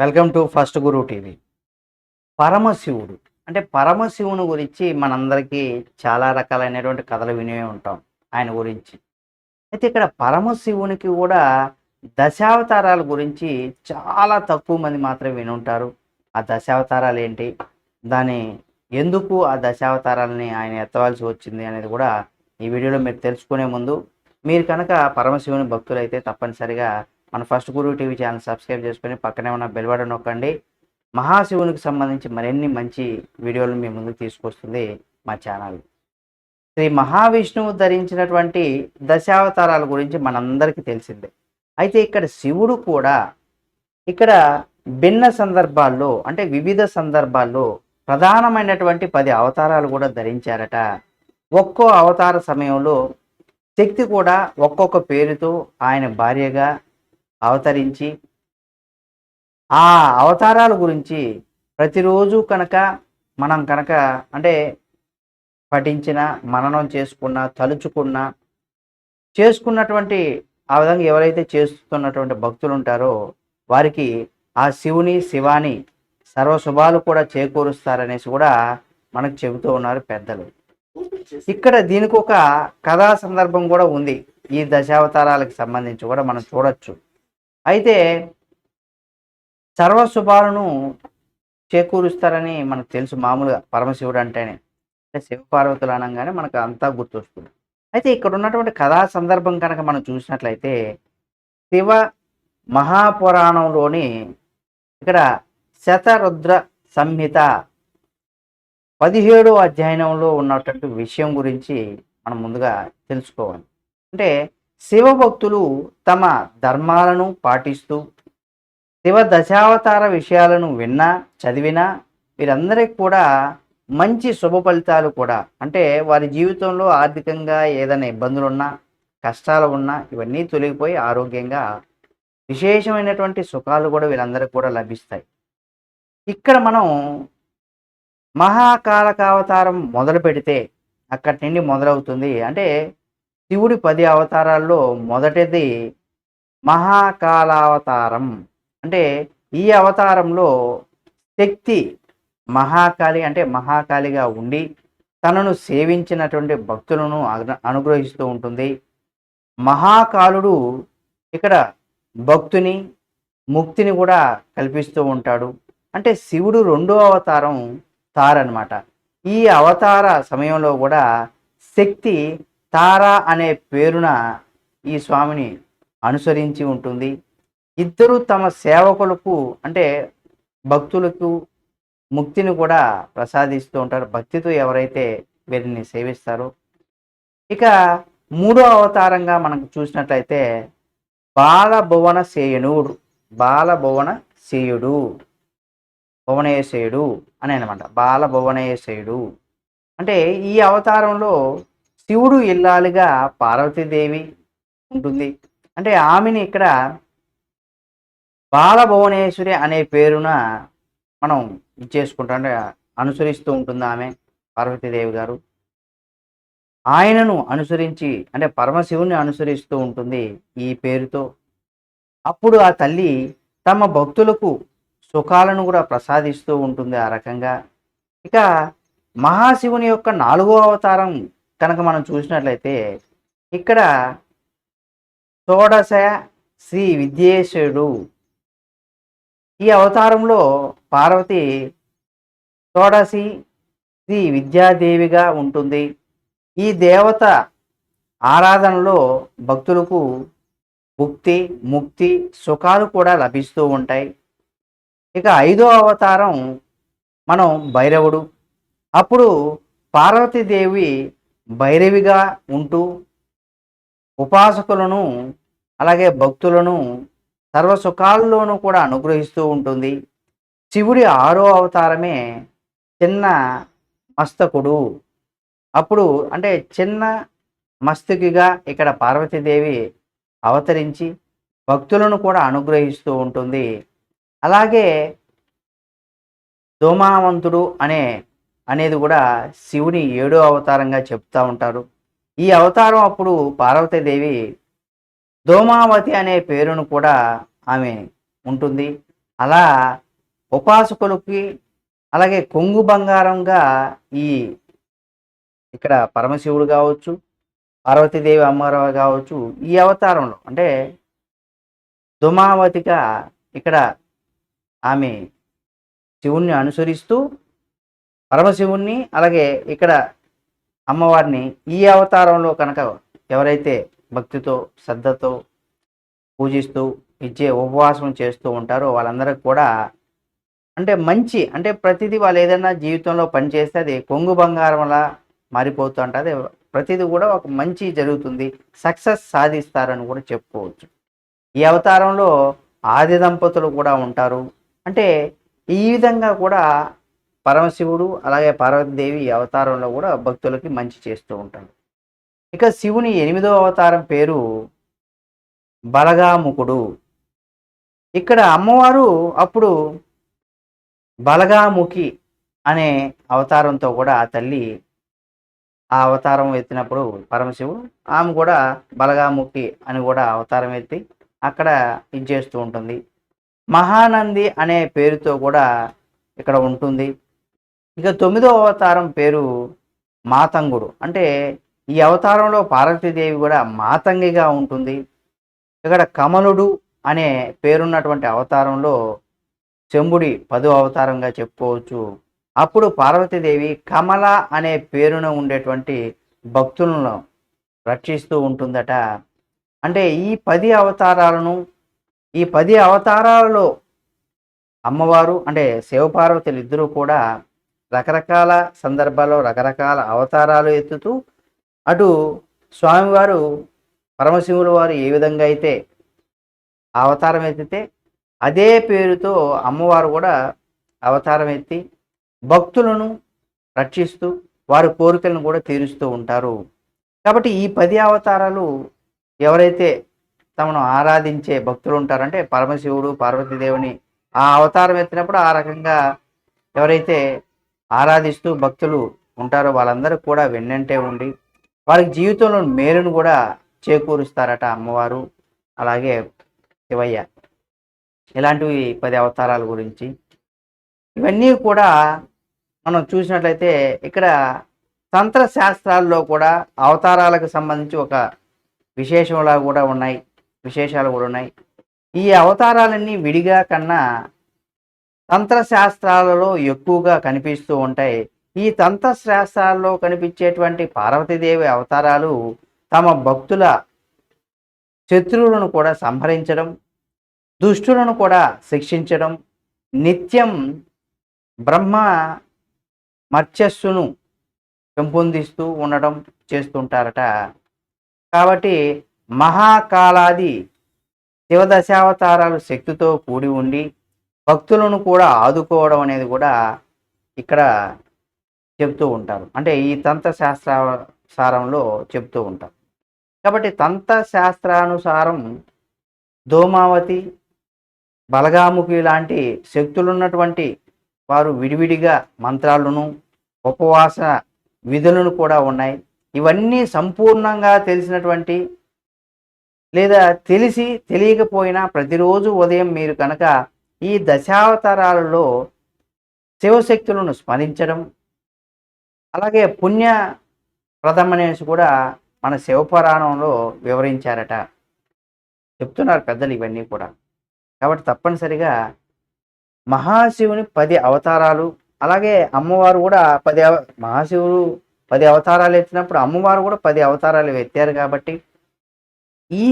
Welcome to first Guru TV. పరమశివుడు. అంటే పరమశివుని గురించి మనందరికీ చాలా రకాలైనటువంటి కథలు వినే ఉంటాం ఆయన గురించి. అయితే ఇక్కడ పరమశివునికి కూడా దశావతారాల గురించి చాలా తక్కువ మంది మాత్రమే విని ఉంటారు ఆ దశావతారాలు ఏంటి? దాని ఎందుకు ఆ దశావతారాలని ఆయన ఎత్తవలసి వచ్చింది అనేది కూడా ఈ వీడియోలో మీరు తెలుసుకునే ముందు మీరు కనుక పరమశివుని భక్తులైతే తప్పనిసరిగా మన ఫస్ట్ గురువు టీవీ ఛానల్ సబ్స్క్రైబ్ చేసుకొని పక్కనే ఉన్న బెల్ బటన్ నొక్కండి. మహాశివునికి సంబంధించి మరిన్ని మంచి వీడియోలు మీ ముందుకు తీసుకొస్తుంది మా ఛానల్. శ్రీ మహావిష్ణువు ధరించినటువంటి దశావతారాల గురించి మనందరికీ తెలిసిందే. అయితే ఇక్కడ శివుడు కూడా ఇక్కడ భిన్న సందర్భాల్లో అంటే వివిధ సందర్భాల్లో ప్రధానమైనటువంటి పది అవతారాలు కూడా ధరించారట. ఒక్కో అవతార సమయంలో శక్తి కూడా ఒక్కొక్క పేరుతో ఆయన భార్యగా అవతరించి ఆ అవతారాల గురించి ప్రతిరోజు కనుక మనం కనుక అంటే పఠించిన మననం చేసుకున్న తలుచుకున్న చేసుకున్నటువంటి ఆ విధంగా ఎవరైతే చేస్తున్నటువంటి భక్తులు ఉంటారో వారికి ఆ శివుని శివాని సర్వశుభాలు కూడా చేకూరుస్తారనేసి కూడా మనకు చెబుతూ ఉన్నారు పెద్దలు. ఇక్కడ దీనికి ఒక కథా సందర్భం కూడా ఉంది. ఈ దశావతారాలకు సంబంధించి కూడా మనం చూడొచ్చు. అయితే సర్వశుభాలను చేకూరుస్తారని మనకు తెలుసు మామూలుగా పరమశివుడు అంటేనే. అంటే శివపార్వతులు అనగానే మనకు అంతా గుర్తొస్తుంది. అయితే ఇక్కడ ఉన్నటువంటి కథా సందర్భం కనుక మనం చూసినట్లయితే శివ మహాపురాణంలోని ఇక్కడ శతరుద్ర సంహిత పదిహేడో అధ్యయనంలో ఉన్నటువంటి విషయం గురించి మనం ముందుగా తెలుసుకోవాలి. అంటే శివభక్తులు తమ ధర్మాలను పాటిస్తూ శివ దశావతార విషయాలను విన్నా చదివినా వీరందరికీ కూడా మంచి శుభ ఫలితాలు కూడా. అంటే వారి జీవితంలో ఆర్థికంగా ఏదైనా ఇబ్బందులు ఉన్నా కష్టాలు ఉన్నా ఇవన్నీ తొలగిపోయి ఆరోగ్యంగా విశేషమైనటువంటి సుఖాలు కూడా వీళ్ళందరికీ కూడా లభిస్తాయి. ఇక్కడ మనం మహాకాలకావతారం మొదలు పెడితే అక్కడి నుండి మొదలవుతుంది. అంటే శివుడి పది అవతారాల్లో మొదటిది మహాకాలావతారం. అంటే ఈ అవతారంలో శక్తి మహాకాళి అంటే మహాకాళిగా ఉండి తనను సేవించినటువంటి భక్తులను అనుగ్రహిస్తూ ఉంటుంది. మహాకాలుడు ఇక్కడ భక్తుని ముక్తిని కూడా కల్పిస్తూ ఉంటాడు. అంటే శివుడు రెండో అవతారం తారనమాట. ఈ అవతార సమయంలో కూడా శక్తి తారా అనే పేరున ఈ స్వామిని అనుసరించి ఉంటుంది. ఇద్దరు తమ సేవకులకు అంటే భక్తులకు ముక్తిని కూడా ప్రసాదిస్తూ ఉంటారు. భక్తితో ఎవరైతే వీరిని సేవిస్తారో. ఇక మూడో అవతారంగా మనకు చూసినట్లయితే బాలభువన సేయనుడు బాలభువన సేయుడు భువనేశయుడు అని అనమాట. బాల భువనేశయుడు అంటే ఈ అవతారంలో శివుడు ఇల్లాలుగా పార్వతీదేవి ఉంటుంది. అంటే ఆమెని ఇక్కడ బాలభువనేశ్వరి అనే పేరున మనం ఇచ్చేసుకుంటాం అంటే అనుసరిస్తూ ఉంటుంది ఆమె పార్వతీదేవి గారు. ఆయనను అనుసరించి అంటే పరమశివుని అనుసరిస్తూ ఉంటుంది ఈ పేరుతో. అప్పుడు ఆ తల్లి తమ భక్తులకు సుఖాలను కూడా ప్రసాదిస్తూ ఉంటుంది ఆ రకంగా. ఇక మహాశివుని యొక్క నాలుగో అవతారం కనుక మనం చూసినట్లయితే ఇక్కడ షోడశ శ్రీ విద్యేశ్వరుడు ఈ అవతారంలో పార్వతి షోడశి శ్రీ విద్యాదేవిగా ఉంటుంది. ఈ దేవత ఆరాధనలో భక్తులకు భుక్తి ముక్తి సుఖాలు కూడా లభిస్తూ ఉంటాయి. ఇక ఐదో అవతారం మనం భైరవుడు. అప్పుడు పార్వతీదేవి భైరవిగా ఉంటూ ఉపాసకులను అలాగే భక్తులను సర్వ సుఖాల్లోనూ కూడా అనుగ్రహిస్తూ ఉంటుంది. శివుడి ఆరో అవతారమే చిన్న మస్తకుడు. అప్పుడు అంటే చిన్న మస్తకిగా ఇక్కడ పార్వతీదేవి అవతరించి భక్తులను కూడా అనుగ్రహిస్తూ ఉంటుంది. అలాగే దోమావంతుడు అనే అనేది కూడా శివుని ఏడో అవతారంగా చెప్తూ ఉంటారు. ఈ అవతారం అప్పుడు పార్వతీదేవి దోమావతి అనే పేరును కూడా ఆమె ఉంటుంది. అలా ఉపాసకులకి అలాగే కొంగు బంగారంగా ఈ ఇక్కడ పరమశివుడు కావచ్చు పార్వతీదేవి అమ్మవారు కావచ్చు ఈ అవతారంలో అంటే దుమావతిగా ఇక్కడ ఆమె శివుణ్ణి అనుసరిస్తూ పరమశివుణ్ణి అలాగే ఇక్కడ అమ్మవారిని ఈ అవతారంలో కనుక ఎవరైతే భక్తితో శ్రద్ధతో పూజిస్తూ ఇచ్చే ఉపవాసం చేస్తూ ఉంటారో వాళ్ళందరికీ కూడా అంటే మంచి అంటే ప్రతిదీ వాళ్ళు ఏదైనా జీవితంలో పనిచేస్తే అది కొంగు బంగారంలా మారిపోతూ ఉంటుంది. ప్రతిదీ కూడా ఒక మంచి జరుగుతుంది. సక్సెస్ సాధిస్తారని కూడా చెప్పుకోవచ్చు. ఈ అవతారంలో ఆది దంపతులు కూడా ఉంటారు. అంటే ఈ విధంగా కూడా పరమశివుడు అలాగే పార్వతీదేవి అవతారంలో కూడా భక్తులకి మంచి చేస్తూ ఉంటాడు. ఇక శివుని ఎనిమిదో అవతారం పేరు బలగాముకుడు. ఇక్కడ అమ్మవారు అప్పుడు బలగాముఖి అనే అవతారంతో కూడా ఆ తల్లి ఆ అవతారం ఎత్తినప్పుడు పరమశివుడు ఆమె కూడా బలగాముఖి అని కూడా అవతారం ఎత్తి అక్కడ ఇది చేస్తూ ఉంటుంది. మహానంది అనే పేరుతో కూడా ఇక్కడ ఉంటుంది. ఇక తొమ్మిదో అవతారం పేరు మాతంగుడు. అంటే ఈ అవతారంలో పార్వతీదేవి కూడా మాతంగిగా ఉంటుంది. ఇక్కడ కమలుడు అనే పేరున్నటువంటి అవతారంలో చెంబుడి పదో అవతారంగా చెప్పుకోవచ్చు. అప్పుడు పార్వతీదేవి కమల అనే పేరున ఉండేటువంటి భక్తులను రక్షిస్తూ ఉంటుందట. అంటే ఈ పది అవతారాలను ఈ పది అవతారాలలో అమ్మవారు అంటే శివపార్వతులు ఇద్దరూ కూడా రకరకాల సందర్భాల్లో రకరకాల అవతారాలు ఎత్తుతూ అటు స్వామివారు పరమశివులు వారు ఏ విధంగా అయితే అవతారం ఎత్తితే అదే పేరుతో అమ్మవారు కూడా అవతారం ఎత్తి భక్తులను రక్షిస్తూ వారి కోరికలను కూడా తీరుస్తూ ఉంటారు. కాబట్టి ఈ పది అవతారాలు ఎవరైతే తమను ఆరాధించే భక్తులు ఉంటారంటే పరమశివుడు పార్వతీదేవుని ఆ అవతారం ఎత్తినప్పుడు ఆ రకంగా ఎవరైతే ఆరాధిస్తూ భక్తులు ఉంటారో వాళ్ళందరూ కూడా వెన్నంటే ఉండి వారికి జీవితంలో మేలును కూడా చేకూరుస్తారట అమ్మవారు అలాగే శివయ్య. ఇలాంటివి పది అవతారాల గురించి. ఇవన్నీ కూడా మనం చూసినట్లయితే ఇక్కడ తంత్ర శాస్త్రాల్లో కూడా అవతారాలకు సంబంధించి ఒక విశేషంలా కూడా ఉన్నాయి విశేషాలు కూడా ఉన్నాయి. ఈ అవతారాలన్నీ విడిగా కన్నా తంత్రశాస్త్రాలలో ఎక్కువగా కనిపిస్తూ ఉంటాయి. ఈ తంత్రశాస్త్రాల్లో కనిపించేటువంటి పార్వతీదేవి అవతారాలు తమ భక్తుల శత్రువులను కూడా సంహరించడం దుష్టులను కూడా శిక్షించడం నిత్యం బ్రహ్మ మర్చస్సును పెంపొందిస్తూ ఉండడం చేస్తుంటారట. కాబట్టి మహాకాలాది శివదశావతారాలు శక్తితో కూడి ఉండి భక్తులను కూడా ఆదుకోవడం అనేది కూడా ఇక్కడ చెప్తూ ఉంటారు. అంటే ఈ తంత్ర శాస్త్ర సారంలో చెప్తూ ఉంటారు. కాబట్టి తంత్ర శాస్త్రానుసారం దోమావతి బలగాముఖి లాంటి శక్తులున్నటువంటి వారు విడివిడిగా మంత్రాలను ఉపవాస విధులను కూడా ఉన్నాయి. ఇవన్నీ సంపూర్ణంగా తెలిసినటువంటి లేదా తెలిసి తెలియకపోయినా ప్రతిరోజు ఉదయం మీరు కనుక ఈ దశావతారాలలో శివశక్తులను స్మరించడం అలాగే పుణ్య ప్రథమనేసి కూడా మన శివపురాణంలో వివరించారట. చెప్తున్నారు పెద్దలు ఇవన్నీ కూడా. కాబట్టి తప్పనిసరిగా మహాశివుని పది అవతారాలు అలాగే అమ్మవారు కూడా పది అవ మహాశివుడు పది అవతారాలు ఎత్తినప్పుడు అమ్మవారు కూడా పది అవతారాలు ఎత్తారు కాబట్టి ఈ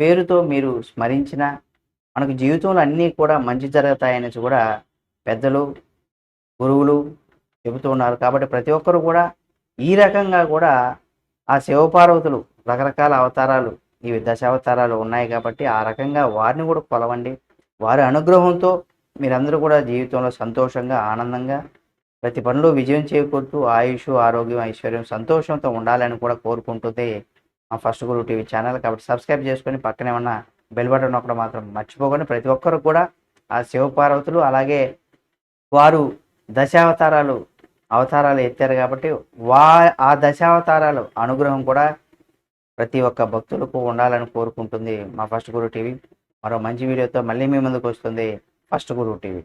పేరుతో మీరు స్మరించిన మనకు జీవితంలో అన్నీ కూడా మంచి జరుగుతాయనేసి కూడా పెద్దలు గురువులు చెబుతూ ఉన్నారు. కాబట్టి ప్రతి ఒక్కరు కూడా ఈ రకంగా కూడా ఆ శివపార్వతులు రకరకాల అవతారాలు ఈ దశావతారాలు ఉన్నాయి కాబట్టి ఆ రకంగా వారిని కూడా కొలవండి. వారి అనుగ్రహంతో మీరందరూ కూడా జీవితంలో సంతోషంగా ఆనందంగా ప్రతి పనిలో విజయం చేకూరుతూ ఆయుష్ ఆరోగ్యం ఐశ్వర్యం సంతోషంతో ఉండాలని కూడా కోరుకుంటుంది మా ఫస్ట్ గురు టీవీ ఛానల్. కాబట్టి సబ్స్క్రైబ్ చేసుకొని పక్కనే ఉన్న బెల్ బటన్ నొక్కడం మాత్రం మర్చిపోకండి ప్రతి ఒక్కరు కూడా ఆ శివపార్వతులు అలాగే వారు దశావతారాలు అవతారాలు ఎత్తారు కాబట్టి వా ఆ దశావతారాలు అనుగ్రహం కూడా ప్రతి ఒక్క భక్తులకు ఉండాలని కోరుకుంటుంది మా ఫస్ట్ గురు టీవీ. మరో మంచి వీడియోతో మళ్ళీ మీ ముందుకు వస్తుంది ఫస్ట్ గురువు టీవీ.